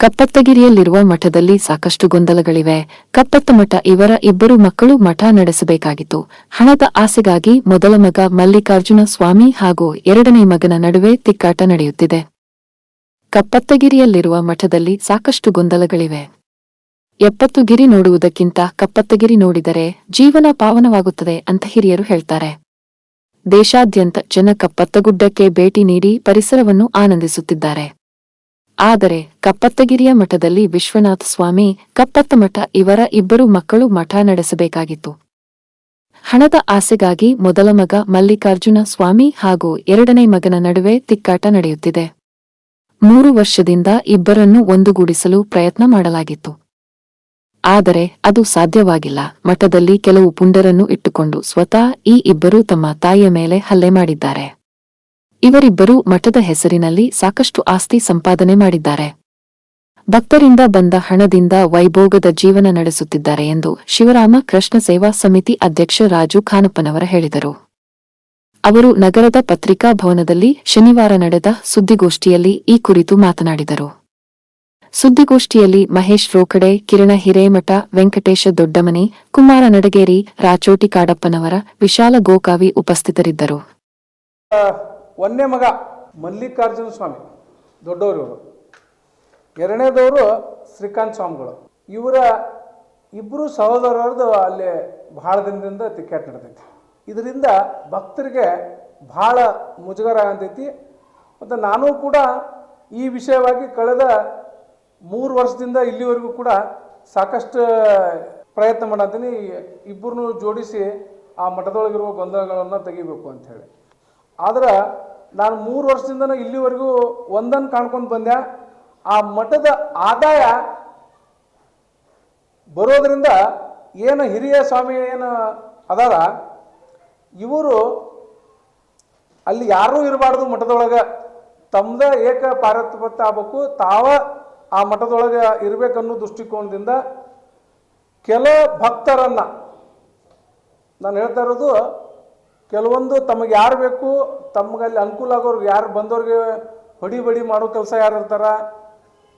ಕಪ್ಪತ್ತಗಿರಿಯಲ್ಲಿರುವ ಮಠದಲ್ಲಿ ಸಾಕಷ್ಟು ಗೊಂದಲಗಳಿವೆ. ಕಪ್ಪತ್ತ ಮಠ ಇವರ ಇಬ್ಬರು ಮಕ್ಕಳು ಮಠ ನಡೆಸಬೇಕಾಗಿತ್ತು. ಹಣದ ಆಸೆಗಾಗಿ ಮೊದಲ ಮಗ ಮಲ್ಲಿಕಾರ್ಜುನ ಸ್ವಾಮಿ ಹಾಗೂ ಎರಡನೇ ಮಗನ ನಡುವೆ ತಿಕ್ಕಾಟ ನಡೆಯುತ್ತಿದೆ. ಕಪ್ಪತ್ತಗಿರಿಯಲ್ಲಿರುವ ಮಠದಲ್ಲಿ ಸಾಕಷ್ಟು ಗೊಂದಲಗಳಿವೆ. ಎಪ್ಪತ್ತು ಗಿರಿ ನೋಡುವುದಕ್ಕಿಂತ ಕಪ್ಪತ್ತಗಿರಿ ನೋಡಿದರೆ ಜೀವನ ಪಾವನವಾಗುತ್ತದೆ ಅಂತ ಹಿರಿಯರು ಹೇಳ್ತಾರೆ. ದೇಶಾದ್ಯಂತ ಜನ ಕಪ್ಪತ್ತಗುಡ್ಡಕ್ಕೆ ಭೇಟಿ ನೀಡಿ ಪರಿಸರವನ್ನು ಆನಂದಿಸುತ್ತಿದ್ದಾರೆ. ಆದರೆ ಕಪ್ಪತ್ತಗಿರಿಯ ಮಠದಲ್ಲಿ ವಿಶ್ವನಾಥ ಸ್ವಾಮಿ, ಕಪ್ಪತ್ತ ಮಠ ಇವರ ಇಬ್ಬರು ಮಕ್ಕಳು ಮಠ ನಡೆಸಬೇಕಾಗಿತ್ತು. ಹಣದ ಆಸೆಗಾಗಿ ಮೊದಲ ಮಗ ಮಲ್ಲಿಕಾರ್ಜುನ ಸ್ವಾಮಿ ಹಾಗೂ ಎರಡನೇ ಮಗನ ನಡುವೆ ತಿಕ್ಕಾಟ ನಡೆಯುತ್ತಿದೆ. ಮೂರು ವರ್ಷದಿಂದ ಇಬ್ಬರನ್ನು ಒಂದುಗೂಡಿಸಲು ಪ್ರಯತ್ನ ಮಾಡಲಾಗಿತ್ತು. ಆದರೆ ಅದು ಸಾಧ್ಯವಾಗಿಲ್ಲ. ಮಠದಲ್ಲಿ ಕೆಲವು ಪುಂಡರನ್ನು ಇಟ್ಟುಕೊಂಡು ಸ್ವತಃ ಈ ಇಬ್ಬರು ತಮ್ಮ ತಾಯಿಯ ಮೇಲೆ ಹಲ್ಲೆ ಮಾಡಿದ್ದಾರೆ. ಇವರಿಬ್ಬರು ಮಠದ ಹೆಸರಿನಲ್ಲಿ ಸಾಕಷ್ಟು ಆಸ್ತಿ ಸಂಪಾದನೆ ಮಾಡಿದ್ದಾರೆ. ಭಕ್ತರಿಂದ ಬಂದ ಹಣದಿಂದ ವೈಭೋಗದ ಜೀವನ ನಡೆಸುತ್ತಿದ್ದಾರೆ ಎಂದು ಶಿವರಾಮ ಕೃಷ್ಣ ಸೇವಾ ಸಮಿತಿ ಅಧ್ಯಕ್ಷ ರಾಜು ಖಾನಪ್ಪನವರ ಹೇಳಿದರು. ಅವರು ನಗರದ ಪತ್ರಿಕಾ ಭವನದಲ್ಲಿ ಶನಿವಾರ ನಡೆದ ಸುದ್ದಿಗೋಷ್ಠಿಯಲ್ಲಿ ಈ ಕುರಿತು ಮಾತನಾಡಿದರು. ಸುದ್ದಿಗೋಷ್ಠಿಯಲ್ಲಿ ಮಹೇಶ್ ರೋಕಡೆ, ಕಿರಣ ಹಿರೇಮಠ, ವೆಂಕಟೇಶ ದೊಡ್ಡಮನಿ, ಕುಮಾರ ನಡಗೇರಿ, ರಾಚೋಟಿ ಕಾಡಪ್ಪನವರ ವಿಶಾಲ ಗೋಕಾವಿ ಉಪಸ್ಥಿತರಿದ್ದರು. ಒಂದನೇ ಮಗ, ಮಲ್ಲಿಕಾರ್ಜುನ ಸ್ವಾಮಿ, ದೊಡ್ಡವರು ಇವರು. ಎರಡನೇದವರು ಶ್ರೀಕಾಂತ್ ಸ್ವಾಮಿಗಳು. ಇವರ ಇಬ್ಬರು ಸಹೋದರರದು ಅಲ್ಲಿ ಭಾಳ ದಿನದಿಂದ ತಿಕ್ಕಾಟ ನಡೆದೈತಿ. ಇದರಿಂದ ಭಕ್ತರಿಗೆ ಭಾಳ ಮುಜುಗರ ಆಗತೈತಿ. ಮತ್ತು ನಾನು ಕೂಡ ಈ ವಿಷಯವಾಗಿ ಕಳೆದ ಮೂರು ವರ್ಷದಿಂದ ಇಲ್ಲಿವರೆಗೂ ಕೂಡ ಸಾಕಷ್ಟು ಪ್ರಯತ್ನ ಮಾಡತ್ತೀನಿ ಇಬ್ಬರನ್ನು ಜೋಡಿಸಿ ಆ ಮಠದೊಳಗಿರುವ ಗೊಂದಲಗಳನ್ನು ತೆಗಿಬೇಕು ಅಂಥೇಳಿ ಆದ್ರೆ ನಾನು ಮೂರು ವರ್ಷದಿಂದ ಇಲ್ಲಿವರೆಗೂ ಒಂದನ್ನು ಕಾಣ್ಕೊಂಡು ಬಂದೆ. ಆ ಮಠದ ಆದಾಯ ಬರೋದರಿಂದ ಏನು ಹಿರಿಯ ಸ್ವಾಮಿ ಏನು ಅದಾರ, ಇವರು ಅಲ್ಲಿ ಯಾರೂ ಇರಬಾರ್ದು ಮಠದೊಳಗೆ. ತಮ್ಮದೇ ಏಕ ಪಾರತ್ಪತ್ತ ಆಗ್ಬೇಕು, ತಾವ ಆ ಮಠದೊಳಗೆ ಇರಬೇಕನ್ನೋ ದೃಷ್ಟಿಕೋನದಿಂದ ಕೆಲ ಭಕ್ತರನ್ನು ನಾನು ಹೇಳ್ತಾ ಇರೋದು ಕೆಲವೊಂದು ತಮಗೆ ಯಾರು ಬೇಕು ತಮಗಲ್ಲಿ ಅನುಕೂಲ ಆಗೋರ್ಗೆ ಯಾರು ಬಂದವ್ರಿಗೆ ಹೊಡಿ ಬಡಿ ಮಾಡೋ ಕೆಲಸ ಯಾರು ಇರ್ತಾರ?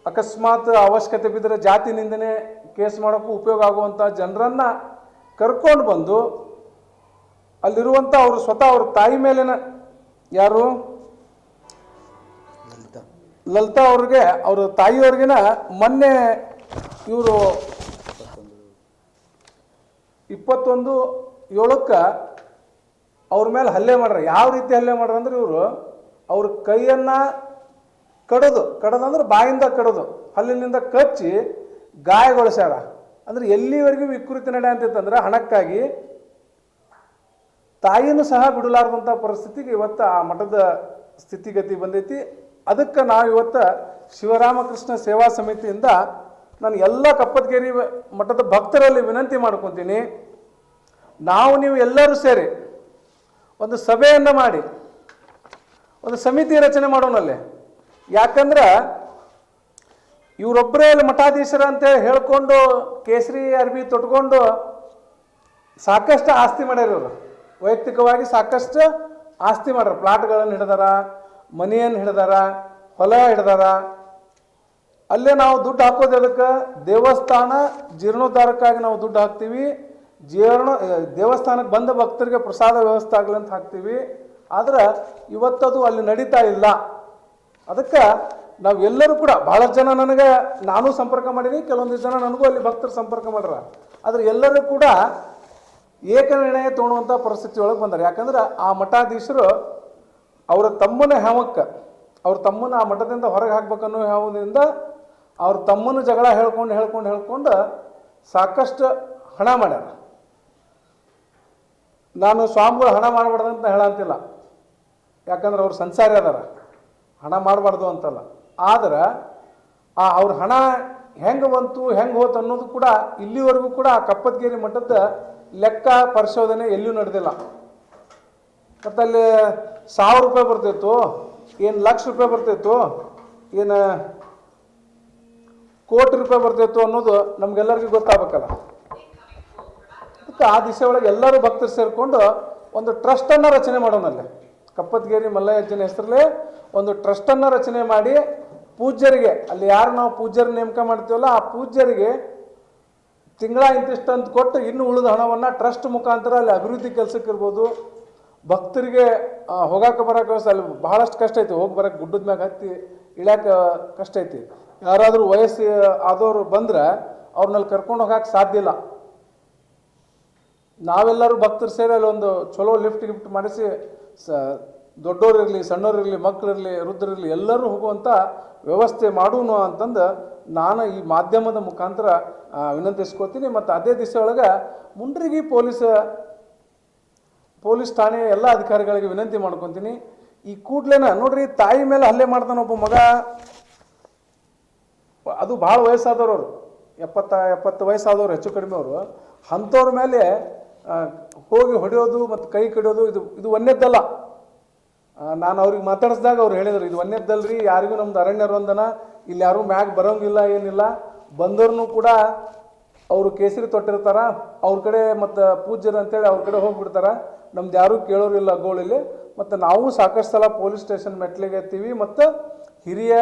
ಅಕಸ್ಮಾತ್ ಅವಶ್ಯಕತೆ ಬಿದ್ದರೆ ಜಾತಿ ನಿಂದನೆ ಕೇಸ್ ಮಾಡೋಕ್ಕೂ ಉಪಯೋಗ ಆಗುವಂಥ ಜನರನ್ನು ಕರ್ಕೊಂಡು ಬಂದು ಅಲ್ಲಿರುವಂಥ ಅವರು ಸ್ವತಃ ಅವ್ರ ತಾಯಿ ಮೇಲಿನ ಯಾರು? ಲಲಿತಾ ಅವ್ರಿಗೆ ಅವ್ರ ತಾಯಿಯವ್ರಿಗಿನ ಮೊನ್ನೆ ಇವರು ಇಪ್ಪತ್ತೊಂದು ಏಳಕ್ಕೆ ಅವ್ರ ಮೇಲೆ ಹಲ್ಲೆ ಮಾಡ್ರ. ಯಾವ ರೀತಿ ಹಲ್ಲೆ ಮಾಡ್ರ ಅಂದ್ರೆ ಇವರು ಅವ್ರ ಕೈಯನ್ನ ಕಡದು. ಕಡದಂದ್ರೆ ಬಾಯಿಂದ ಕಡದು. ಹಲ್ಲಿನಿಂದ ಕಚ್ಚಿ ಗಾಯಗೊಳಿಸ್ಯಾರ. ಅಂದ್ರೆ ಎಲ್ಲಿವರೆಗೂ ವಿಕೃತಿ ನಡೆ ಅಂತಿತ್ತಂದ್ರೆ ಹಣಕ್ಕಾಗಿ ತಾಯಿನೂ ಸಹ ಬಿಡಲಾರ್ದಂಥ ಪರಿಸ್ಥಿತಿಗೆ ಇವತ್ತು ಆ ಮಠದ ಸ್ಥಿತಿಗತಿ ಬಂದೈತಿ. ಅದಕ್ಕೆ ನಾವು ಇವತ್ತು ಶಿವರಾಮಕೃಷ್ಣ ಸೇವಾ ಸಮಿತಿಯಿಂದ ನಾನು ಎಲ್ಲ ಕಪ್ಪತ್ಗೇರಿ ಮಠದ ಭಕ್ತರಲ್ಲಿ ವಿನಂತಿ ಮಾಡ್ಕೊತೀನಿ. ನಾವು ನೀವು ಎಲ್ಲರೂ ಸೇರಿ ಒಂದು ಸಭೆಯನ್ನು ಮಾಡಿ, ಒಂದು ಸಮಿತಿ ರಚನೆ ಮಾಡೋಣಲ್ಲೇ ಯಾಕಂದ್ರೆ ಇವರೊಬ್ಬರೇ ಅಲ್ಲಿ ಮಠಾಧೀಶರ ಅಂತೇಳಿ ಹೇಳ್ಕೊಂಡು, ಕೇಸರಿ ಅರ್ಬಿ ತೊಟ್ಕೊಂಡು ಸಾಕಷ್ಟು ಆಸ್ತಿ ಮಾಡ್ಯಾರ ಇವರು ವೈಯಕ್ತಿಕವಾಗಿ ಸಾಕಷ್ಟು ಆಸ್ತಿ ಮಾಡ್ಯಾರ. ಪ್ಲಾಟ್ಗಳನ್ನು ಹಿಡ್ದಾರ, ಮನೆಯನ್ನು ಹಿಡ್ದಾರ, ಹೊಲ ಹಿಡ್ದಾರ. ಅಲ್ಲೇ ನಾವು ದುಡ್ಡು ಹಾಕೋದು ಅದಕ್ಕೆ ದೇವಸ್ಥಾನ ಜೀರ್ಣೋದ್ಧಾರಕ್ಕಾಗಿ ನಾವು ದುಡ್ಡು ಹಾಕ್ತೀವಿ. ಜೀರ್ಣ ದೇವಸ್ಥಾನಕ್ಕೆ ಬಂದ ಭಕ್ತರಿಗೆ ಪ್ರಸಾದ ವ್ಯವಸ್ಥೆ ಆಗಲಿ ಅಂತ ಹಾಕ್ತೀವಿ. ಆದ್ರೆ ಇವತ್ತದು ಅಲ್ಲಿ ನಡೀತಾ ಇಲ್ಲ. ಅದಕ್ಕೆ ನಾವು ಎಲ್ಲರೂ ಕೂಡ ಭಾಳಷ್ಟು ಜನ ನನಗೆ ನಾನು ಸಂಪರ್ಕ ಮಾಡೀನಿ ಕೆಲವೊಂದು ಜನ ನನಗೂ ಅಲ್ಲಿ ಭಕ್ತರು ಸಂಪರ್ಕ ಮಾಡ್ರ. ಆದ್ರೆ ಎಲ್ಲರೂ ಕೂಡ ಏಕನಿರ್ಣಯ ತೊಗೊಳುವಂಥ ಪರಿಸ್ಥಿತಿ ಒಳಗೆ ಬಂದಾರೆ. ಯಾಕಂದ್ರೆ ಆ ಮಠಾಧೀಶರು ಅವರ ತಮ್ಮನ ಹೆಮಕ್ಕೆ ಅವ್ರ ತಮ್ಮನ ಆ ಮಠದಿಂದ ಹೊರಗೆ ಹಾಕ್ಬೇಕನ್ನೋ ಹ್ಯಾವದಿಂದ ಅವ್ರ ತಮ್ಮನ ಜಗಳ ಹೇಳ್ಕೊಂಡು ಹೇಳ್ಕೊಂಡು ಹೇಳ್ಕೊಂಡು ಸಾಕಷ್ಟು ಹಣ ಮಾಡ್ಯಾರ. ನಾನು ಸ್ವಾಮಿಗಳು ಹಣ ಮಾಡಬಾರ್ದು ಅಂತ ಹೇಳಂತಿಲ್ಲ. ಯಾಕಂದ್ರೆ ಅವ್ರು ಸಂಸಾರಿ ಅದಾರ. ಹಣ ಮಾಡಬಾರ್ದು ಅಂತಲ್ಲ. ಆದ್ರೆ ಆ ಅವ್ರ ಹಣ ಹೆಂಗೆ ಬಂತು, ಹೆಂಗೆ ಹೋತು ಅನ್ನೋದು ಕೂಡ ಇಲ್ಲಿವರೆಗೂ ಕೂಡ ಆ ಕಪ್ಪತ್ಗೇರಿ ಮಠದ ಲೆಕ್ಕ ಪರಿಶೋಧನೆ ಎಲ್ಲೂ ನಡೆದಿಲ್ಲ. ಮತ್ತು ಅಲ್ಲಿ ಸಾವಿರ ರೂಪಾಯಿ ಬರ್ತಿತ್ತು, ಏನು ಲಕ್ಷ ರೂಪಾಯಿ ಬರ್ತಿತ್ತು, ಏನು ಕೋಟಿ ರೂಪಾಯಿ ಬರ್ತಿತ್ತು ಅನ್ನೋದು ನಮ್ಗೆಲ್ಲರಿಗೂ ಗೊತ್ತಾಗಬೇಕಲ್ಲ. ಅದಕ್ಕೆ ಆ ದಿಶೆ ಒಳಗೆ ಎಲ್ಲರೂ ಭಕ್ತರು ಸೇರಿಕೊಂಡು ಒಂದು ಟ್ರಸ್ಟನ್ನು ರಚನೆ ಮಾಡೋಣಲ್ಲೇ. ಕಪ್ಪತ್ಗೇರಿ ಮಲ್ಲಯ್ಯಜ್ಜನ ಹೆಸರಲ್ಲೇ ಒಂದು ಟ್ರಸ್ಟನ್ನು ರಚನೆ ಮಾಡಿ ಪೂಜ್ಯರಿಗೆ, ಅಲ್ಲಿ ಯಾರು ನಾವು ಪೂಜ್ಯರ ನೇಮಕ ಮಾಡ್ತೀವಲ್ಲ, ಆ ಪೂಜ್ಯರಿಗೆ ತಿಂಗಳ ಇಂತಿಷ್ಟು ಅಂತ ಕೊಟ್ಟು ಇನ್ನು ಉಳಿದ ಹಣವನ್ನು ಟ್ರಸ್ಟ್ ಮುಖಾಂತರ ಅಲ್ಲಿ ಅಭಿವೃದ್ಧಿ ಕೆಲಸಕ್ಕೆ ಇರ್ಬೋದು. ಭಕ್ತರಿಗೆ ಹೋಗಕ್ಕೆ ಹೋಗಾಕ ಬರೋಕೆ ಅಲ್ಲಿ ಬಹಳಷ್ಟು ಕಷ್ಟ ಐತಿ. ಹೋಗಿ ಬರೋಕೆ ಗುಡ್ಡದ ಮ್ಯಾಗ ಹತ್ತಿ ಇಳ್ಯಾಕ ಕಷ್ಟ ಐತಿ. ಯಾರಾದರೂ ವಯಸ್ಸು ಆದವರು ಬಂದ್ರೆ ಅವ್ರನ್ನಲ್ಲಿ ಕರ್ಕೊಂಡು ಹೋಗಕ್ಕೆ ಸಾಧ್ಯ ಇಲ್ಲ. ನಾವೆಲ್ಲರೂ ಭಕ್ತರು ಸೇರಿ ಅಲ್ಲಿ ಒಂದು ಚಲೋ ಲಿಫ್ಟ್ ಗಿಫ್ಟ್ ಮಾಡಿಸಿ, ಸ, ದೊಡ್ಡೋರಿರಲಿ, ಸಣ್ಣೋರಿರಲಿ ಮಕ್ಕಳಿರಲಿ ವೃದ್ಧರಿರಲಿ ಎಲ್ಲರೂ ಹೋಗುವಂಥ ವ್ಯವಸ್ಥೆ ಮಾಡೋಣ ಅಂತಂದು ನಾನು ಈ ಮಾಧ್ಯಮದ ಮುಖಾಂತರ ವಿನಂತಿಸ್ಕೋತೀನಿ. ಮತ್ತು ಅದೇ ದಿವಸ ಒಳಗೆ ಮುಂಡ್ರಿಗಿ ಪೊಲೀಸ್ ಪೊಲೀಸ್ ಠಾಣೆ ಎಲ್ಲ ಅಧಿಕಾರಿಗಳಿಗೆ ವಿನಂತಿ ಮಾಡ್ಕೊತೀನಿ. ಈ ಕೂಡ್ಲೇನ ನೋಡ್ರಿ, ತಾಯಿ ಮೇಲೆ ಹಲ್ಲೆ ಮಾಡ್ತಾನೆ ಒಬ್ಬ ಮಗ. ಅದು ಭಾಳ ವಯಸ್ಸಾದವ್ರು ಅವರು. ಎಪ್ಪತ್ತ, ಎಪ್ಪತ್ತು ವಯಸ್ಸಾದವ್ರು, ಹೆಚ್ಚು ಕಡಿಮೆ ಅವರು. ಅಂಥವ್ರ ಮೇಲೆ ಹೋಗಿ ಹೊಡೆಯೋದು ಮತ್ತು ಕೈ ಕಡಿಯೋದು ಇದು ಇದು ಒಂದೇದ್ದಲ್ಲ ನಾನು ಅವ್ರಿಗೆ ಮಾತಾಡಿಸ್ದಾಗ ಅವ್ರು ಹೇಳಿದ್ರು, ಇದು ಒಂದೇದ್ದಲ್ರಿ ಯಾರಿಗೂ ನಮ್ದು ಅರಣ್ಯ ವಂದನ ಇಲ್ಲಿ ಯಾರೂ ಮ್ಯಾಗ ಬರೋಂಗಿಲ್ಲ, ಏನಿಲ್ಲ. ಬಂದವ್ರನ್ನೂ ಕೂಡ ಅವರು ಕೇಸರಿ ತೊಟ್ಟಿರ್ತಾರೆ, ಅವ್ರ ಕಡೆ ಮತ್ತು ಪೂಜ್ಯರು ಅಂತೇಳಿ ಅವ್ರ ಕಡೆ ಹೋಗಿಬಿಡ್ತಾರೆ. ನಮ್ದು ಯಾರೂ ಕೇಳೋರಿಲ್ಲ ಗೋಳಿಲಿ. ಮತ್ತು ನಾವು ಸಾಕಷ್ಟು ಸಲ ಪೊಲೀಸ್ ಸ್ಟೇಷನ್ ಮೆಟ್ಲಿಗೆ ಎತ್ತೀವಿ ಮತ್ತು ಹಿರಿಯ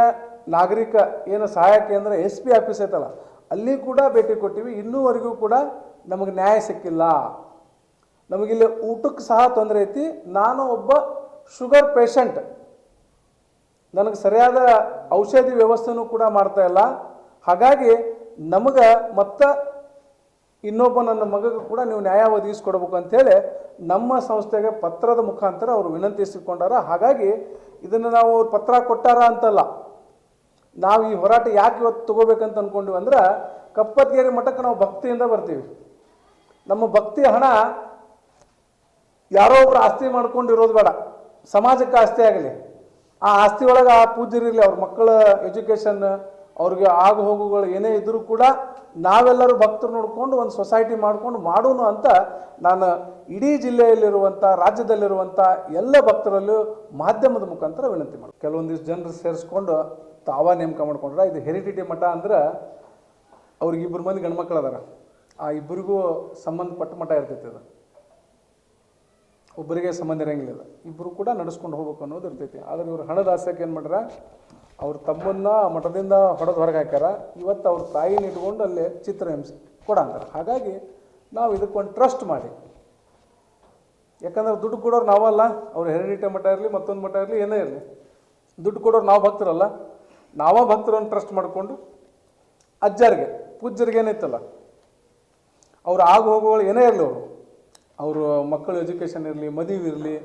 ನಾಗರಿಕ ಏನು ಸಹಾಯ ಕೇಂದ್ರ, ಎಸ್ ಪಿ ಆಫೀಸ್ ಐತಲ್ಲ, ಅಲ್ಲಿ ಕೂಡ ಭೇಟಿ ಕೊಟ್ಟಿವಿ. ಇನ್ನೂವರೆಗೂ ಕೂಡ ನಮಗೆ ನ್ಯಾಯ ಸಿಕ್ಕಿಲ್ಲ. ನಮಗಿಲ್ಲಿ ಊಟಕ್ಕೆ ಸಹ ತೊಂದರೆ ಐತಿ. ನಾನು ಒಬ್ಬ ಶುಗರ್ ಪೇಷಂಟ್ ನನಗೆ ಸರಿಯಾದ ಔಷಧಿ ವ್ಯವಸ್ಥೆನೂ ಕೂಡ ಮಾಡ್ತಾ ಇಲ್ಲ. ಹಾಗಾಗಿ ನಮಗೆ ಮತ್ತು ಇನ್ನೊಬ್ಬ ನನ್ನ ಮಗಗೆ ಕೂಡ ನೀವು ನ್ಯಾಯ ಒದಗಿಸ್ಕೊಡ್ಬೇಕು ಅಂಥೇಳಿ ನಮ್ಮ ಸಂಸ್ಥೆಗೆ ಪತ್ರದ ಮುಖಾಂತರ ಅವರು ವಿನಂತಿಸಿಕೊಂಡಾರ ಹಾಗಾಗಿ ಇದನ್ನು ನಾವು ಅವ್ರು ಪತ್ರ ಕೊಟ್ಟಾರ ಅಂತಲ್ಲ. ನಾವು ಈ ಹೋರಾಟ ಯಾಕೆ ಇವತ್ತು ತಗೋಬೇಕಂತ ಅಂದ್ಕೊಂಡ್ವಿ ಅಂದ್ರೆ ಕಪ್ಪತ್ಗೇರಿ ಮಠಕ್ಕೆ ನಾವು ಭಕ್ತಿಯಿಂದ ಬರ್ತೀವಿ. ನಮ್ಮ ಭಕ್ತಿ ಹಣ ಯಾರೋ ಒಬ್ರು ಆಸ್ತಿ ಮಾಡ್ಕೊಂಡಿರೋದು ಬೇಡ. ಸಮಾಜಕ್ಕೆ ಆಸ್ತಿ ಆಗಲಿ. ಆ ಆಸ್ತಿ ಒಳಗೆ ಆ ಪೂಜ್ಯರಿರಲಿ ಅವ್ರ ಮಕ್ಕಳ ಎಜುಕೇಷನ್, ಅವ್ರಿಗೆ ಆಗು ಹೋಗುಗಳು ಏನೇ ಇದ್ದರೂ ಕೂಡ ನಾವೆಲ್ಲರೂ ಭಕ್ತರು ನೋಡಿಕೊಂಡು ಒಂದು ಸೊಸೈಟಿ ಮಾಡ್ಕೊಂಡು ಮಾಡೋಣ ಅಂತ ನಾನು ಇಡೀ ಜಿಲ್ಲೆಯಲ್ಲಿರುವಂಥ, ರಾಜ್ಯದಲ್ಲಿರುವಂಥ ಎಲ್ಲ ಭಕ್ತರಲ್ಲೂ ಮಾಧ್ಯಮದ ಮುಖಾಂತರ ವಿನಂತಿ ಮಾಡಿ ಕೆಲವೊಂದಿಷ್ಟು ಜನರು ಸೇರಿಸ್ಕೊಂಡು ತಾವ ನೇಮಕ ಮಾಡ್ಕೊಂಡ್ರೆ, ಇದು ಹೆರಿಟೇಜ್ ಮಠ ಅಂದ್ರೆ ಅವ್ರಿಗೆ ಇಬ್ಬರು ಮಂದಿ ಗಂಡ್ಮಕ್ಳು ಅದಾರ ಆ ಇಬ್ಬರಿಗೂ ಸಂಬಂಧಪಟ್ಟ ಮಠ ಇರ್ತೈತೆ ಅದು. ಒಬ್ಬರಿಗೆ ಸಂಬಂಧ ಇರಂಗಿಲ್ಲ ಇಬ್ಬರು ಕೂಡ ನಡೆಸ್ಕೊಂಡು ಹೋಗ್ಬೇಕು ಅನ್ನೋದು ಇರ್ತೈತಿ. ಆದ್ರೆ ಇವ್ರು ಹಣದ ಆಸೆಗೆ ಏನು ಮಾಡ್ಯಾರ? ಅವ್ರ ತಮ್ಮನ್ನ ಮಠದಿಂದ ಹೊಡೆದು ಹೊರಗೆ ಹಾಕ್ಯಾರ. ಇವತ್ತು ಅವ್ರ ತಾಯಿನ ಇಟ್ಕೊಂಡು ಅಲ್ಲೇ ಚಿತ್ರಹಿಂಸೆ ಕೊಡಂತಾರ. ಹಾಗಾಗಿ ನಾವು ಇದಕ್ಕೊಂದು ಟ್ರಸ್ಟ್ ಮಾಡಿ. ಯಾಕಂದ್ರೆ ದುಡ್ಡು ಕೊಡೋರು ನಾವಲ್ಲ. ಅವ್ರ ಹೆರಿಡಿಟಿ ಮಠ ಇರಲಿ, ಮತ್ತೊಂದು ಮಠ ಇರಲಿ, ಏನೇ ಇರಲಿ. ದುಡ್ಡು ಕೊಡೋರು ನಾವು ಭಕ್ತರಲ್ಲ. ನಾವ ಭಕ್ತರನ್ನು ಟ್ರಸ್ಟ್ ಮಾಡಿಕೊಂಡು ಅಜ್ಜರಿಗೆ, ಪೂಜ್ಯರಿಗೆ ಏನೈತಲ್ಲ ಅವ್ರ ಆಗು ಹೋಗುಗಳು ಏನೇ ಇರಲಿ ಅವರು. ಅವರು ಮಕ್ಕಳ ಎಜುಕೇಷನ್ ಇರಲಿ ಮದುವೆ ಇರಲಿ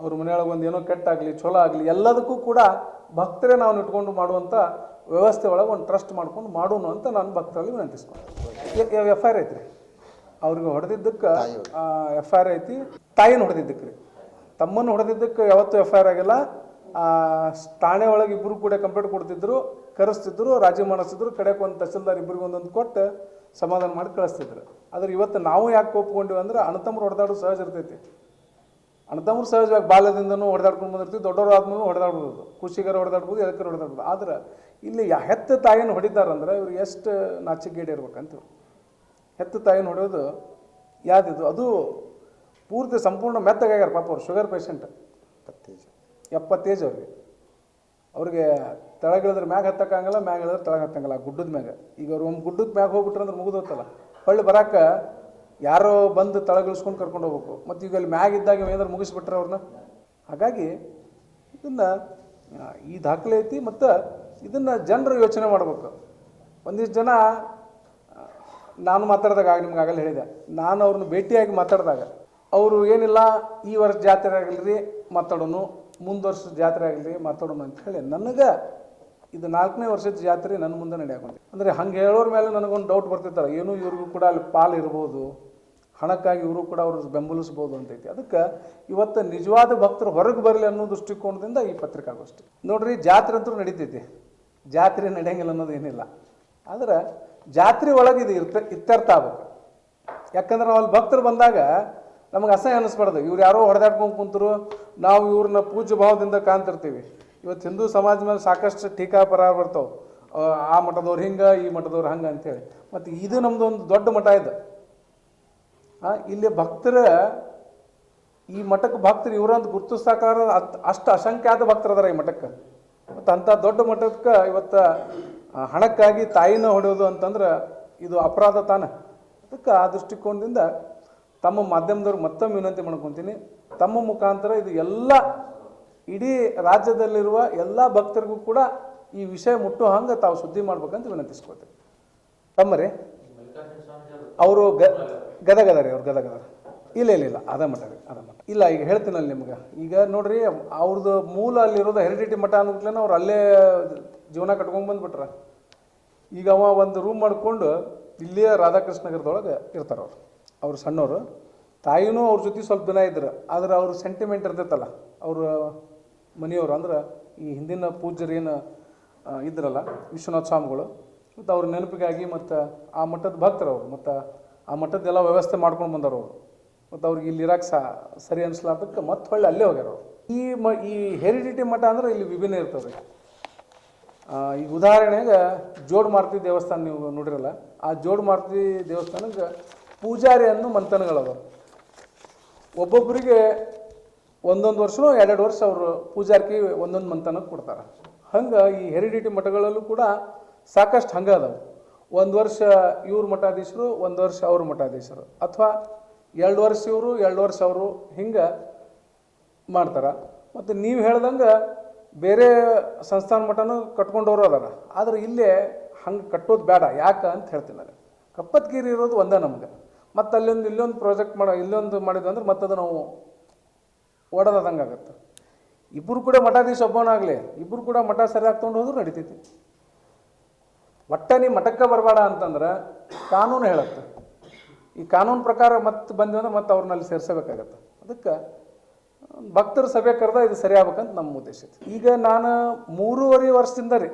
ಅವ್ರ ಮನೆಯೊಳಗೆ ಒಂದು ಏನೋ ಕೆಟ್ಟಾಗಲಿ ಚಲೋ ಆಗಲಿ ಎಲ್ಲದಕ್ಕೂ ಕೂಡ ಭಕ್ತರೇ ನಾವು ಇಟ್ಕೊಂಡು ಮಾಡುವಂಥ ವ್ಯವಸ್ಥೆ ಒಳಗೆ ಒಂದು ಟ್ರಸ್ಟ್ ಮಾಡ್ಕೊಂಡು ಮಾಡೋಣ ಅಂತ ನಾನು ಭಕ್ತರಲ್ಲಿ ವಿನಂತಿಸ್ಕೊಂಡೆ ಎಫ್ ಐ ಆರ್ ಐತ್ರಿ. ಅವ್ರಿಗೆ ಹೊಡೆದಿದ್ದಕ್ಕೆ ಎಫ್ ಐ ಆರ್ ಐತಿ ತಾಯಿನ ಹೊಡೆದಿದ್ದಕ್ಕೆ ರೀ. ತಮ್ಮನ್ನು ಹೊಡೆದಿದ್ದಕ್ಕೆ ಯಾವತ್ತೂ ಎಫ್ ಐ ಆರ್ ಆಗಿಲ್ಲ. ಠಾಣೆ ಒಳಗೆ ಇಬ್ಬರು ಕೂಡ ಕಂಪ್ಲೇಂಟ್ ಕೊಡ್ತಿದ್ರು ಕರೆಸ್ತಿದ್ರು ರಾಜಿ ಮಾಡಿಸ್ತಿದ್ರು ಕಡೆಗೆ ಒಂದು ತಹಸೀಲ್ದಾರ್ ಇಬ್ಬರಿಗೆ ಒಂದೊಂದು ಕೊಟ್ಟು ಸಮಾಧಾನ ಮಾಡಿ ಕಳಿಸ್ತಿದ್ರು. ಆದ್ರೆ ಇವತ್ತು ನಾವು ಯಾಕೆ ಒಪ್ಕೊಂಡಿವಿ ಅಂದ್ರೆ ಅಣ್ಣತಮ್ಮರು ಹೊಡೆದಾಡೋದು ಸಹಜ ಇರ್ತೈತಿ. ಅಣ್ಣತಮ್ಮರು ಸಹಜವಾಗಿ ಬಾಲ್ಯದಿಂದನೂ ಹೊಡೆದಾಡ್ಕೊಂಡು ಬಂದಿರ್ತೀವಿ, ದೊಡ್ಡವರು ಆದ್ಮೇಲೆ ಹೊಡೆದಾಡ್ಬೋದು. ಖುಷಿಗಾರ ಹೊಡೆದಾಡ್ಬೋದು ಎದಕ್ಕೆ ಹೊಡೆದಾಡ್ಬೋದು. ಆದ್ರೆ ಇಲ್ಲಿ ಹೆತ್ತ ತಾಯಿನ ಹೊಡಿತಾರಂದ್ರೆ ಇವ್ರು ಎಷ್ಟು ನಾಚಿಕೆಗೇಡಿ ಇರ್ಬೇಕಂತ ಹೆತ್ತ ತಾಯಿನ ಹೊಡೆಯೋದು ಯಾವ್ದಿದು? ಅದು ಪೂರ್ತಿ ಸಂಪೂರ್ಣ ಮೆತ್ತಗಾಗ್ಯಾರ ಪಾಪ ಅವ್ರು, ಶುಗರ್ ಪೇಷಂಟ್. ಎಪ್ಪತ್ತೇಜ್ ಅವ್ರಿಗೆ. ಅವ್ರಿಗೆ ತೆಳಗಿಳಿದ್ರೆ ಮ್ಯಾಗ ಹತ್ತಕ್ಕಾಗಲ್ಲ, ಮ್ಯಾಗ ಇಳಿದ್ರೆ ತೆಳಗೆ ಹತ್ತಂಗಲ್ಲ. ಗುಡ್ಡದ ಮ್ಯಾಗ. ಈಗ ಅವ್ರು ಒಂದು ಗುಡ್ಡಕ್ಕೆ ಮ್ಯಾಗ ಹೋಗ್ಬಿಟ್ರೆ ಅಂದ್ರೆ ಮುಗಿದೋತಲ್ಲ. ಹೊಳ್ಳಿ ಬರಾಕ ಯಾರೋ ಬಂದು ತಳಗಿಳಿಸ್ಕೊಂಡು ಕರ್ಕೊಂಡು ಹೋಗ್ಬೇಕು. ಮತ್ತು ಈಗ ಅಲ್ಲಿ ಮ್ಯಾಗ ಇದ್ದಾಗ ಏನಾದ್ರು ಮುಗಿಸ್ಬಿಟ್ರೆ ಅವ್ರನ್ನ? ಹಾಗಾಗಿ ಇದನ್ನು ಈ ದಾಖಲೆ ಐತಿ ಮತ್ತು ಇದನ್ನು ಜನರು ಯೋಚನೆ ಮಾಡ್ಬೇಕು. ಒಂದಿಷ್ಟು ಜನ ನಾನು ಮಾತಾಡಿದಾಗ ಆಗ ನಿಮ್ಗೆ ಆಗಲ್ಲ ಹೇಳಿದೆ. ನಾನು ಅವ್ರನ್ನ ಭೇಟಿಯಾಗಿ ಮಾತಾಡಿದಾಗ, ಅವರು ಏನಿಲ್ಲ, ಈ ವರ್ಷ ಜಾತ್ರೆ ಆಗಲಿ ಮಾತಾಡೋನು. ಮುಂದೆ ಜಾತ್ರೆ ಆಗಲಿ ಮಾತಾಡೋಣ ಅಂತ ಹೇಳಿ ನನಗೆ ಇದು ನಾಲ್ಕನೇ ವರ್ಷದ ಜಾತ್ರೆ ನನ್ನ ಮುಂದೆ ನಡೆಯಾಕೊಂಡೆ. ಅಂದರೆ ಹಂಗೆ ಹೇಳೋರ ಮೇಲೆ ನನಗೊಂದು ಡೌಟ್ ಬರ್ತಿರ್ತಾರೆ ಏನೂ ಇವ್ರಿಗೂ ಕೂಡ ಅಲ್ಲಿ ಪಾಲು ಇರ್ಬೋದು, ಹಣಕ್ಕಾಗಿ ಇವರು ಕೂಡ ಅವ್ರು ಬೆಂಬಲಿಸ್ಬೋದು ಅಂತೈತಿ ಅದಕ್ಕೆ ಇವತ್ತು ನಿಜವಾದ ಭಕ್ತರು ಹೊರಗೆ ಬರಲಿ ಅನ್ನೋ ದೃಷ್ಟಿಕೋನದಿಂದ ಈ ಪತ್ರಿಕಾಗೋಷ್ಠಿ. ನೋಡ್ರಿ, ಜಾತ್ರೆ ಅಂತೂ ನಡೀತೈತಿ. ಜಾತ್ರೆ ನಡೆಯಂಗಿಲ್ಲ ಅನ್ನೋದು ಏನಿಲ್ಲ. ಆದ್ರೆ ಜಾತ್ರೆ ಒಳಗೆ ಇದು ಇರ್ತ, ಇತ್ಯರ್ಥ ಆಗ್ಬೇಕು. ಯಾಕಂದ್ರೆ ನಾವು ಅಲ್ಲಿ ಭಕ್ತರು ಬಂದಾಗ ನಮಗೆ ಅಸಹ್ಯ ಅನ್ನಿಸ್ಬಾರ್ದು ಇವ್ರು ಯಾರೋ ಹೊಡೆದಾಡ್ಕೊಂಡು ಕುಂತರು, ನಾವು ಇವ್ರನ್ನ ಪೂಜ್ಯ ಭಾವದಿಂದ ಕಾಣ್ತಿರ್ತೀವಿ. ಇವತ್ತು ಹಿಂದೂ ಸಮಾಜ ಮೇಲೆ ಸಾಕಷ್ಟು ಟೀಕಾ ಪರ ಬರ್ತಾವೆ. ಆ ಮಠದವ್ರು ಹಿಂಗೆ, ಈ ಮಠದವ್ರು ಹಂಗೆ ಅಂತೇಳಿ. ಮತ್ತು ಇದು ನಮ್ಮದು ಒಂದು ದೊಡ್ಡ ಮಠ ಇದು. ಇಲ್ಲಿ ಭಕ್ತರ, ಈ ಮಠಕ್ಕೆ ಭಕ್ತರು ಇವರಂತ ಗುರುತಿಸ್ತಾಕಾರ ಅಷ್ಟು ಅಸಂಖ್ಯಾತ ಭಕ್ತರು ಅದಾರ ಈ ಮಠಕ್ಕೆ. ಮತ್ತು ಅಂಥ ದೊಡ್ಡ ಮಠಕ್ಕೆ ಇವತ್ತು ಹಣಕ್ಕಾಗಿ ತಾಯಿನ ಹೊಡೆಯೋದು ಅಂತಂದ್ರೆ ಇದು ಅಪರಾಧ ತಾನೆ. ಅದಕ್ಕೆ ಆ ದೃಷ್ಟಿಕೋನದಿಂದ ತಮ್ಮ ಮಾಧ್ಯಮದವ್ರಿಗೆ ಮತ್ತೊಮ್ಮೆ ವಿನಂತಿ ಮಾಡ್ಕೊತೀನಿ. ತಮ್ಮ ಮುಖಾಂತರ ಇದು ಎಲ್ಲ ಇಡೀ ರಾಜ್ಯದಲ್ಲಿರುವ ಎಲ್ಲ ಭಕ್ತರಿಗೂ ಕೂಡ ಈ ವಿಷಯ ಮುಟ್ಟೋ ಹಂಗೆ ತಾವು ಸುದ್ದಿ ಮಾಡ್ಬೇಕಂತ ವಿನಂತಿಸ್ಕೊಳ್ತೀನಿ ತಮ್ಮರಿ? ಅವರು ಗ ಗದಗದ ರೀ ಅವ್ರು ಗದಗದ ಇಲ್ಲ ಇಲ್ಲ ಇಲ್ಲ, ಅದ ಮಠ ರೀ, ಅದ ಮಠ. ಇಲ್ಲ, ಈಗ ಹೇಳ್ತೀನಲ್ಲ ನಿಮ್ಗೆ. ಈಗ ನೋಡ್ರಿ ಅವ್ರದ್ದು ಮೂಲ ಅಲ್ಲಿರೋದು ಹೆರಿಡಿಟಿ ಮಠ ಅಂದ್ಬಿಟ್ಲೇನ ಅವ್ರು ಅಲ್ಲೇ ಜೀವನ ಕಟ್ಕೊಂಡ್ ಬಂದ್ಬಿಟ್ರ. ಈಗ ಅವ ಒಂದು ರೂಮ್ ಮಾಡಿಕೊಂಡು ಇಲ್ಲಿಯ ರಾಧಾಕೃಷ್ಣ ನಗರದೊಳಗೆ ಇರ್ತಾರೆ ಅವ್ರು. ಅವ್ರು ಸಣ್ಣವರು. ತಾಯಿನೂ ಅವ್ರ ಜೊತೆ ಸ್ವಲ್ಪ ದಿನ ಇದ್ರು. ಆದ್ರೆ ಅವ್ರ ಸೆಂಟಿಮೆಂಟ್ ಇರ್ತೈತಲ್ಲ, ಅವ್ರ ಮನೆಯವರು ಅಂದ್ರೆ ಈ ಹಿಂದಿನ ಪೂಜ್ಯರು ಏನು ಆ, ಇದ್ರಲ್ಲ ವಿಶ್ವನಾಥ ಸ್ವಾಮಿಗಳು ಮತ್ತು ಅವ್ರ ನೆನಪಿಗಾಗಿ ಮತ್ತು ಆ ಮಠದ ಭಕ್ತರು ಅವರು ಮತ್ತು ಆ ಮಠದ್ದೆಲ್ಲ ವ್ಯವಸ್ಥೆ ಮಾಡ್ಕೊಂಡು ಬಂದರು ಅವರು. ಮತ್ತು ಅವ್ರಿಗೆ ಇಲ್ಲಿ ಇರಕ್ಕೆ ಸಹ ಸರಿ ಅನ್ಸ್ಲಾರ್ದಕ್ಕೆ ಮತ್ತೆ ಹೊಳ್ಳಿ ಅಲ್ಲೇ ಹೋಗ್ಯಾರ ಈ ಮ ಈ ಹೆರಿಡಿಟಿ ಮಠ ಅಂದ್ರೆ ಇಲ್ಲಿ ವಿಭಿನ್ನ ಇರ್ತವೆ ಈಗ ಉದಾಹರಣೆಗೆ ಜೋಡ್ ಮಾರುತಿ ದೇವಸ್ಥಾನ ನೀವು ನೋಡಿರಲ್ಲ ಆ ಜೋಡ್ ಮಾರುತಿ ದೇವಸ್ಥಾನಕ್ಕೆ ಪೂಜಾರಿ ಅನ್ನೋ ಮಂಥನಗಳವ. ಒಬ್ಬೊಬ್ಬರಿಗೆ ಒಂದೊಂದು ವರ್ಷನೂ ಎರಡೆರಡು ವರ್ಷ ಅವರು ಪೂಜಾರ್ಕಿ ಒಂದೊಂದು ಮಂತನ ಕೊಡ್ತಾರೆ. ಹಂಗೆ ಈ ಹೆರಿಡಿಟಿ ಮಠಗಳಲ್ಲೂ ಕೂಡ ಸಾಕಷ್ಟು ಹಂಗೆ ಅದಾವೆ. ಒಂದು ವರ್ಷ ಇವ್ರ ಮಠಾಧೀಶರು, ಒಂದು ವರ್ಷ ಅವ್ರ ಮಠಾಧೀಶರು. ಅಥವಾ ಎರಡು ವರ್ಷ ಇವರು, ಎರಡು ವರ್ಷ ಅವರು ಹಿಂಗೆ ಮಾಡ್ತಾರೆ. ಮತ್ತು ನೀವು ಹೇಳ್ದಂಗೆ ಬೇರೆ ಸಂಸ್ಥಾನ ಮಠನೂ ಕಟ್ಕೊಂಡವರು ಅದಾರ. ಆದರೆ ಇಲ್ಲೇ ಹಂಗೆ ಕಟ್ಟೋದು ಬೇಡ ಯಾಕೆ ಅಂತ ಹೇಳ್ತೀನಿ ನಾನು. ಕಪ್ಪತ್ಗಿರಿ ಇರೋದು ಒಂದೇ ನಮ್ಗೆ. ಮತ್ತು ಅಲ್ಲೊಂದು ಇಲ್ಲೊಂದು ಪ್ರಾಜೆಕ್ಟ್ ಮಾಡೋ, ಇಲ್ಲೊಂದು ಮಾಡಿದ್ವಿ ಅಂದ್ರೆ ಮತ್ತದು ನಾವು ಓಡೋದಂಗೆ ಆಗುತ್ತೆ. ಇಬ್ಬರು ಕೂಡ ಮಠಾಧೀಶ ಒಬ್ಬನಾಗಲಿ ಇಬ್ಬರು ಕೂಡ ಮಠ ಸರಿಯಾಗಿ ತೊಗೊಂಡು ಹೋದ್ರೂ ನಡಿತೈತಿ. ಒಟ್ಟ ನೀ ಮಠಕ್ಕೆ ಬರಬೇಡ ಅಂತಂದ್ರೆ ಕಾನೂನು ಹೇಳುತ್ತೆ. ಈ ಕಾನೂನು ಪ್ರಕಾರ ಮತ್ತೆ ಬಂದ್ವಿ ಅಂದ್ರೆ ಮತ್ತೆ ಅವ್ರನ್ನಲ್ಲಿ ಸೇರಿಸಬೇಕಾಗತ್ತೆ. ಅದಕ್ಕೆ ಭಕ್ತರ ಸಭೆ ಕರೆದ ಇದು ಸರಿ ಆಗ್ಬೇಕಂತ ನಮ್ಮ ಉದ್ದೇಶ ಐತಿ. ಈಗ ನಾನು ಮೂರುವರೆ ವರ್ಷದಿಂದ ರೀ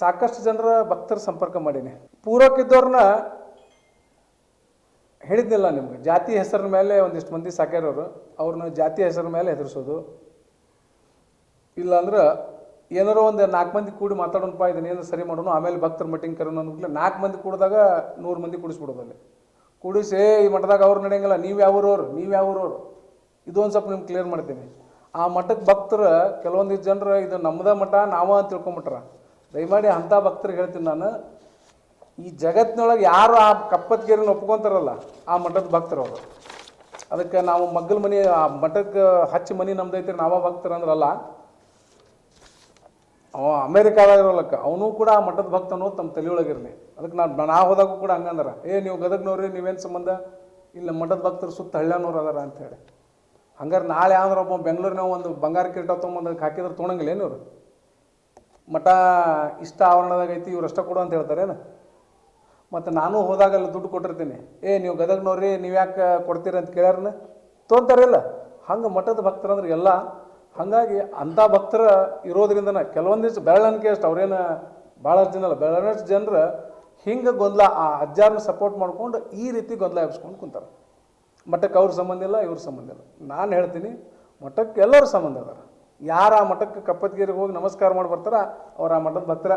ಸಾಕಷ್ಟು ಜನರ ಭಕ್ತರ ಸಂಪರ್ಕ ಮಾಡೀನಿ. ಪೂರ್ವಕ್ಕಿದ್ದವ್ರನ್ನ ಹೇಳಿದ್ನಿಲ್ಲ ನಿಮ್ಗೆ ಜಾತಿ ಹೆಸರಿನ ಮೇಲೆ ಒಂದಿಷ್ಟು ಮಂದಿ ಸಾಕ್ಯಾರವರು ಅವ್ರನ್ನ ಜಾತಿ ಹೆಸರಿನ ಮೇಲೆ ಹೆದರ್ಸೋದು. ಇಲ್ಲಾಂದ್ರೆ ಏನಾರೋ ಒಂದು ನಾಲ್ಕು ಮಂದಿ ಕೂಡಿ ಮಾತಾಡೋಣಪ್ಪ ಇದನ್ನ ಏನು ಸರಿ ಮಾಡೋಣ ಆಮೇಲೆ ಭಕ್ತರ ಮಟ್ಟಿಂಗ್ ಕರೋಣ ಅಂದ್ಬಿಟ್ಲೆ ನಾಲ್ಕು ಮಂದಿ ಕೂಡಿದಾಗ ನೂರು ಮಂದಿ ಕೂಡಿಸ್ಬಿಡೋದು ಅಲ್ಲಿ. ಕೂಡಿಸಿ "ಏ, ಈ ಮಠದಾಗ ಅವ್ರು ನಡೆಯಂಗಿಲ್ಲ ನೀವು ಯಾವ್ರವ್ರು ನೀವು ಯಾವ್ರವ್ರು ಇದೊಂದು ಸ್ವಲ್ಪ ನಿಮ್ಗೆ ಕ್ಲಿಯರ್ ಮಾಡ್ತೀನಿ. ಆ ಮಠಕ್ಕೆ ಭಕ್ತರು ಕೆಲವೊಂದಿಷ್ಟು ಜನರು ಇದು ನಮ್ಮದ ಮಠ ನಾವ ಅಂತ ತಿಳ್ಕೊಂಬಿಟ್ರ. ದಯಮಾಡಿ ಅಂಥ ಭಕ್ತರಿಗೆ ಹೇಳ್ತೀನಿ ನಾನು ಈ ಜಗತ್ತಿನೊಳಗೆ ಯಾರು ಆ ಕಪ್ಪತ್ಗೇರಿನ ಒಪ್ಕೊಂತಾರಲ್ಲ, ಆ ಮಠದ ಭಕ್ತರು ಅವರು. ಅದಕ್ಕೆ ನಾವು ಮಗ್ಗಲ ಮನೆ, ಆ ಮಠಕ್ಕೆ ಹಚ್ಚಿ ಮನೆ ನಮ್ದೈತಿ ನಾವ ಭಕ್ತರು ಅಂದ್ರಲ್ಲ, ಅವ ಅಮೇರಿಕಾದಾಗ ಇರೋಲ್ಲಕ್ಕ ಅವನು ಕೂಡ ಆ ಮಠದ ಭಕ್ತ ಅನ್ನೋದು ತಮ್ಮ ತಲೆಯೊಳಗಿರಲಿ. ಅದಕ್ಕೆ ನಾನು ನಾ ಹೋದಾಗೂ ಕೂಡ ಹಂಗಂದ್ರೆ, ಏ, ನೀವು ಗದಗ್ನವ್ರಿ, ನೀವೇನು ಸಂಬಂಧ? ಇಲ್ಲ, ಮಠದ ಭಕ್ತರು ಸುತ್ತ ಹಳ್ಳ್ಯಾನವ್ರು ಅದಾರ ಅಂತೇಳಿ ಹಂಗಾರೆ ನಾಳೆ ಯಾವ್ದಾರ ಒಬ್ಬ ಬೆಂಗಳೂರಿನ ಒಂದು ಬಂಗಾರ ಕಿರೀಟ ತೊಗೊಂಬಂದಕ್ಕೆ ಹಾಕಿದ್ರೆ ತೊಗೊಂಗಿಲ್ಲ ಏನು ಇವರು? ಮಠ ಇಷ್ಟ ಆವರಣದಾಗ ಐತಿ, ಇವ್ರು ಅಷ್ಟ ಕೊಡು ಅಂತ ಹೇಳ್ತಾರೇನು? ಮತ್ತು ನಾನು ಹೋದಾಗೆಲ್ಲ ದುಡ್ಡು ಕೊಟ್ಟಿರ್ತೀನಿ. ಏ, ನೀವು ಗದಗ್ನವ್ರಿ, ನೀವು ಯಾಕೆ ಕೊಡ್ತೀರಿ ಅಂತ ಕೇಳ್ಯಾರನ? ತೋಂತಾರಿಲ್ಲ. ಹಂಗೆ ಮಠದ ಭಕ್ತರಂದ್ರೆ ಎಲ್ಲ, ಹಾಗಾಗಿ ಅಂಥ ಭಕ್ತರ ಇರೋದ್ರಿಂದನ ಕೆಲವೊಂದಿಷ್ಟು ಬೆರಳನ್ಕೆ ಅಷ್ಟು ಅವ್ರೇನು ಭಾಳಷ್ಟು ಜನ ಅಲ್ಲ ಬೆರಳಷ್ಟು ಜನರು ಹಿಂಗೆ ಗೊಂದಲ, ಆ ಅಜ್ಜಾರನ್ನ ಸಪೋರ್ಟ್ ಮಾಡ್ಕೊಂಡು ಈ ರೀತಿ ಗೊಂದಲ ಎಬ್ಸ್ಕೊಂಡು ಕುಂತಾರೆ. ಮಠಕ್ಕೆ ಅವ್ರ ಸಂಬಂಧ ಇಲ್ಲ, ಇವ್ರ ಸಂಬಂಧ ಇಲ್ಲ. ನಾನು ಹೇಳ್ತೀನಿ, ಮಠಕ್ಕೆ ಎಲ್ಲರ ಸಂಬಂಧ ಅದಾರ ಯಾರು ಆ ಮಠಕ್ಕೆ ಕಪ್ಪತ್ಗಿರಿಗೆ ಹೋಗಿ ನಮಸ್ಕಾರ ಮಾಡಿ ಬರ್ತಾರ, ಅವ್ರು ಆ ಮಠದ ಭಕ್ತರ.